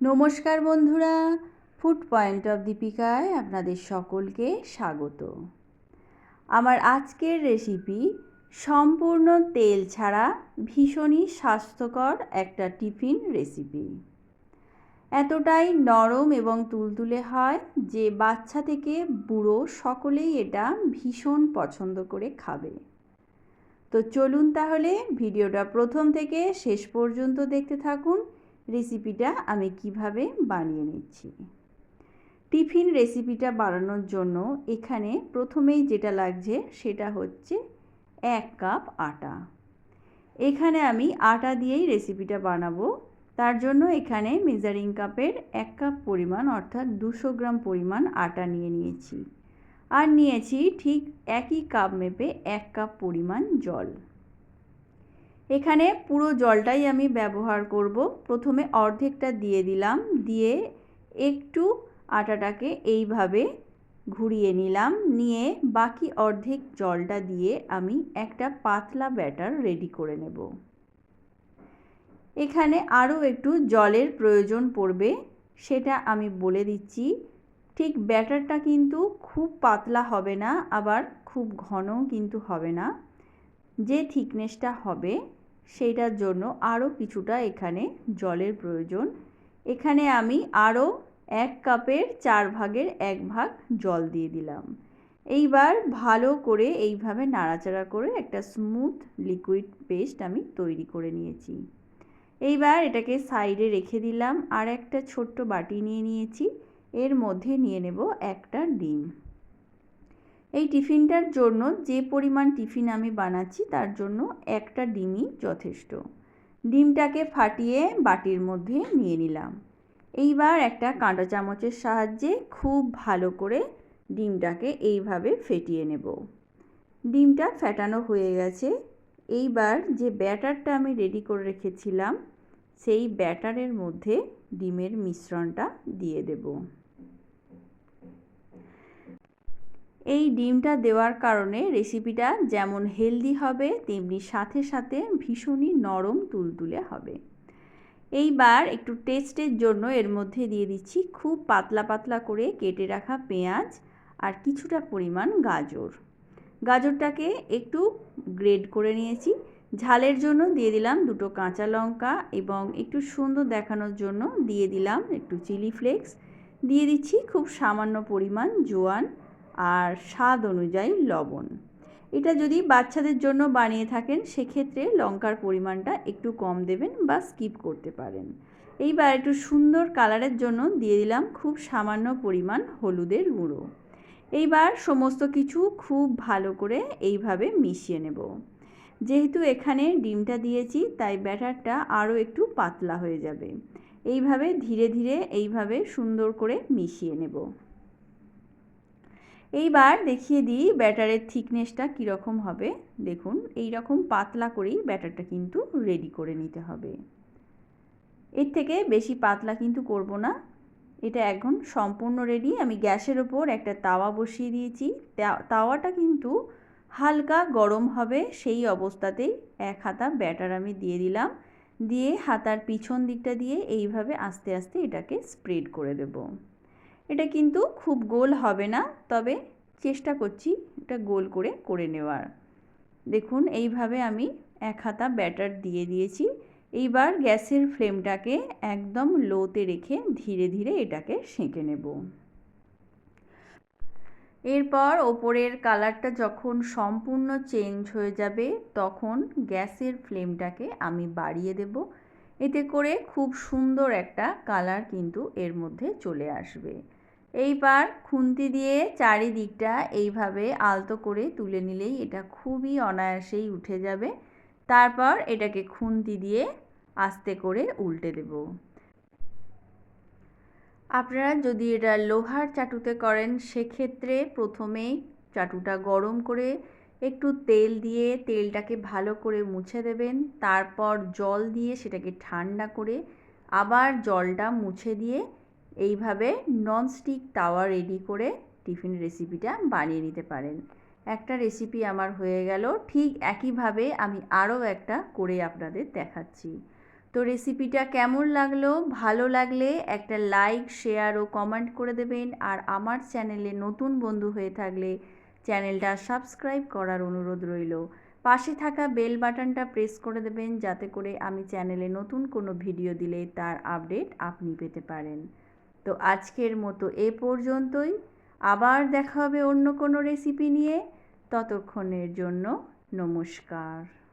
নমস্কার বন্ধুরা food point of দীপিকায় আপনাদের সকলকে স্বাগত। আমার আজকের রেসিপি সম্পূর্ণ তেল ছাড়া ভীষণই স্বাস্থ্যকর একটা টিফিন রেসিপি এতটাই নরম এবং তুলতুলে হয় যে বাচ্চা থেকে বুড়ো সকলেই এটা ভীষণ পছন্দ করে খাবে। তো চলুন তাহলে ভিডিওটা প্রথম থেকে শেষ পর্যন্ত দেখতে থাকুন। রেসিপিটা আমি কীভাবে বানিয়ে নিচ্ছি। টিফিন রেসিপিটা বানানোর জন্য এখানে প্রথমেই যেটা লাগছে সেটা হচ্ছে এক কাপ আটা। এখানে আমি আটা দিয়েই রেসিপিটা বানাবো। তার জন্য এখানে মেজারিং কাপের এক কাপ পরিমাণ অর্থাৎ দুশো গ্রাম পরিমাণ আটা নিয়ে নিয়েছি। আর নিয়েছি ঠিক একই কাপ মেপে এক কাপ পরিমাণ জল। এখানে পুরো জলটাই আমি ব্যবহার করব। প্রথমে অর্ধেকটা দিয়ে দিলাম, দিয়ে একটু আটাটাকে এইভাবে ঘুরিয়ে নিলাম, নিয়ে বাকি অর্ধেক জলটা দিয়ে আমি একটা পাতলা ব্যাটার রেডি করে নেব। এখানে আরও একটু জলের প্রয়োজন পড়বে, সেটা আমি বলে দিচ্ছি। ঠিক ব্যাটারটা কিন্তু খুব পাতলা হবে না, আবার খুব ঘনও কিন্তু হবে না, যে থিকনেসটা হবে সেইটার জন্য আরও কিছুটা এখানে জলের প্রয়োজন। এখানে আমি আরও এক কাপের চার ভাগের এক ভাগ জল দিয়ে দিলাম। এইবার ভালো করে এইভাবে নাড়াচাড়া করে একটা স্মুথ লিকুইড পেস্ট আমি তৈরি করে নিয়েছি। এইবার এটাকে সাইডে রেখে দিলাম আর একটা ছোট্ট বাটি নিয়ে নিয়েছি। এর মধ্যে নিয়ে নেব একটা ডিম। এই টিফিনটার জন্য যে পরিমাণ টিফিন আমি বানাচ্ছি তার জন্য একটা ডিমই যথেষ্ট। ডিমটাকে ফাটিয়ে বাটির মধ্যে নিয়ে নিলাম। এইবার একটা কাঁটা চামচের সাহায্যে খুব ভালো করে ডিমটাকে এইভাবে ফেটিয়ে নেব। ডিমটা ফেটানো হয়ে গেছে। এইবার যে ব্যাটারটা আমি রেডি করে রেখেছিলাম, সেই ব্যাটারের মধ্যে ডিমের মিশ্রণটা দিয়ে দেবো। এই ডিমটা দেওয়ার কারণে রেসিপিটা যেমন হেলদি হবে, তেমনি সাথে সাথে ভীষণই নরম তুলতুলে হবে। এইবার একটু টেস্টের জন্য এর মধ্যে দিয়ে দিচ্ছি খুব পাতলা পাতলা করে কেটে রাখা পেঁয়াজ আর কিছুটা পরিমাণ গাজর। গাজরটাকে একটু গ্রেড করে নিয়েছি। ঝালের জন্য দিয়ে দিলাম দুটো কাঁচা লঙ্কা এবং একটু সুন্দর দেখানোর জন্য দিয়ে দিলাম একটু চিলি ফ্লেক্স। দিয়ে দিচ্ছি খুব সামান্য পরিমাণ জোয়ান আর স্বাদ অনুযায়ী লবণ। এটা যদি বাচ্চাদের জন্য বানিয়ে থাকেন, সেক্ষেত্রে লঙ্কার পরিমাণটা একটু কম দেবেন বা স্কিপ করতে পারেন। এইবার একটু সুন্দর কালারের জন্য দিয়ে দিলাম খুব সামান্য পরিমাণ হলুদের গুঁড়ো। এইবার সমস্ত কিছু খুব ভালো করে এইভাবে মিশিয়ে নেব। যেহেতু এখানে ডিমটা দিয়েছি, তাই ব্যাটারটা আরও একটু পাতলা হয়ে যাবে। এইভাবে ধীরে ধীরে এইভাবে সুন্দর করে মিশিয়ে নেব। এইবার দেখিয়ে দিই ব্যাটারের থিকনেসটা কীরকম হবে। দেখুন এই রকম পাতলা করেই ব্যাটারটা কিন্তু রেডি করে নিতে হবে। এর থেকে বেশি পাতলা কিন্তু করব না। এটা এখন সম্পূর্ণ রেডি আমি গ্যাসের ওপর একটা তাওয়া বসিয়ে দিয়েছি। তাওয়াটা কিন্তু হালকা গরম হবে, সেই অবস্থাতেই এক হাতা ব্যাটার আমি দিয়ে দিলাম। দিয়ে হাতার পিছন দিকটা দিয়ে এইভাবে আস্তে আস্তে এটাকে স্প্রেড করে দেবো। এটা কিন্তু খুব গোল হবে না, তবে চেষ্টা করছি এটা গোল করে করে নেওয়ার। দেখুন, এইভাবে আমি এক হাতা ব্যাটার দিয়ে দিয়েছি। এইবার গ্যাসের ফ্লেমটাকে একদম লোতে রেখে ধীরে ধীরে এটাকে সেঁকে নেব। এরপর ওপরের কালারটা যখন সম্পূর্ণ চেঞ্জ হয়ে যাবে, তখন গ্যাসের ফ্লেমটাকে আমি বাড়িয়ে দেব। এতে করে খুব সুন্দর একটা কালার কিন্তু এর মধ্যে চলে আসবে। এইবার খুন্তি দিয়ে চারিদিকটা এইভাবে আলতো করে তুলে নিলেই এটা খুবই অনায়াসেই উঠে যাবে। তারপর এটাকে খুন্তি দিয়ে আস্তে করে উল্টে দেব। আপনারা যদি এটা লোহার চাটুতে করেন, সেক্ষেত্রে প্রথমেই চাটুটা গরম করে একটু তেল দিয়ে তেলটাকে ভালো করে মুছে দেবেন। তারপর জল দিয়ে সেটাকে ঠান্ডা করে আবার জলটা মুছে দিয়ে এইভাবে ননস্টিক তাওয়া রেডি করে টিফিন রেসিপিটা বানিয়ে নিতে পারেন। একটা রেসিপি আমার হয়ে গেল, ঠিক একইভাবে আমি আরও একটা করে আপনাদের দেখাচ্ছি। তো রেসিপিটা কেমন লাগল? ভালো লাগলে একটা লাইক শেয়ার ও কমেন্ট করে দেবেন। আর আমার চ্যানেলে নতুন বন্ধু হয়ে থাকলে চ্যানেলটা সাবস্ক্রাইব করার অনুরোধ রইল। পাশে থাকা বেল বাটনটা প্রেস করে দেবেন, যাতে করে আমি চ্যানেলে নতুন কোনো ভিডিও দিলে তার আপডেট আপনি পেতে পারেন। তো আজকের মতো এ পর্যন্তই। আবার দেখা হবে অন্য কোনো রেসিপি নিয়ে। ততক্ষণের জন্য নমস্কার।